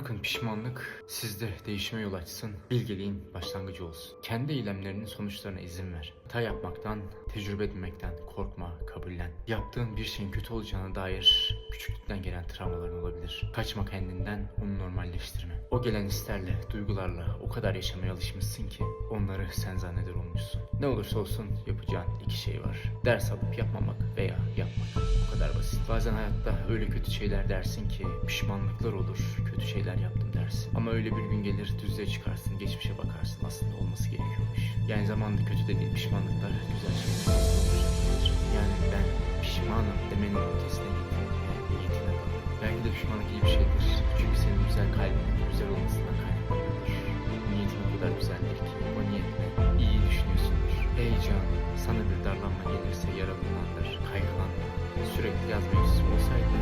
Bırakın pişmanlık sizde değişime yol açsın, bilgeliğin başlangıcı olsun. Kendi eylemlerinin sonuçlarına izin ver. Hata yapmaktan, tecrübe edinmekten korkma, kabullen. Yaptığın bir şeyin kötü olacağına dair küçüklükten gelen travmaların olabilir. Kaçma kendinden, onu normalleştirme. O gelen hislerle, duygularla o kadar yaşamaya alışmışsın ki onları sen zanneder olmuşsun. Ne olursa olsun yapacağın iki şey var. Ders alıp yapmamak veya Bazen hayatta öyle kötü şeyler dersin ki pişmanlıklar olur, kötü şeyler yaptım dersin. Ama öyle bir gün gelir düzlüğe çıkarsın, geçmişe bakarsın aslında olması gerekiyormuş. Yani zamanında kötü dediğin pişmanlıklar güzel şeyler olabilir. Yani ben pişmanım demenin ötesine git. Yani niyetine bak. Belki de pişmanlık iyi bir şeydir. Çünkü senin güzel kalbinin güzel olmasından kaynaklanıyordur. Niyetin o kadar güzeldir ki o niyetle iyi düşünüyorsundur. Ey can, sana bir darlanma kaygılanma. Sürekli yazma yüzü olsaydı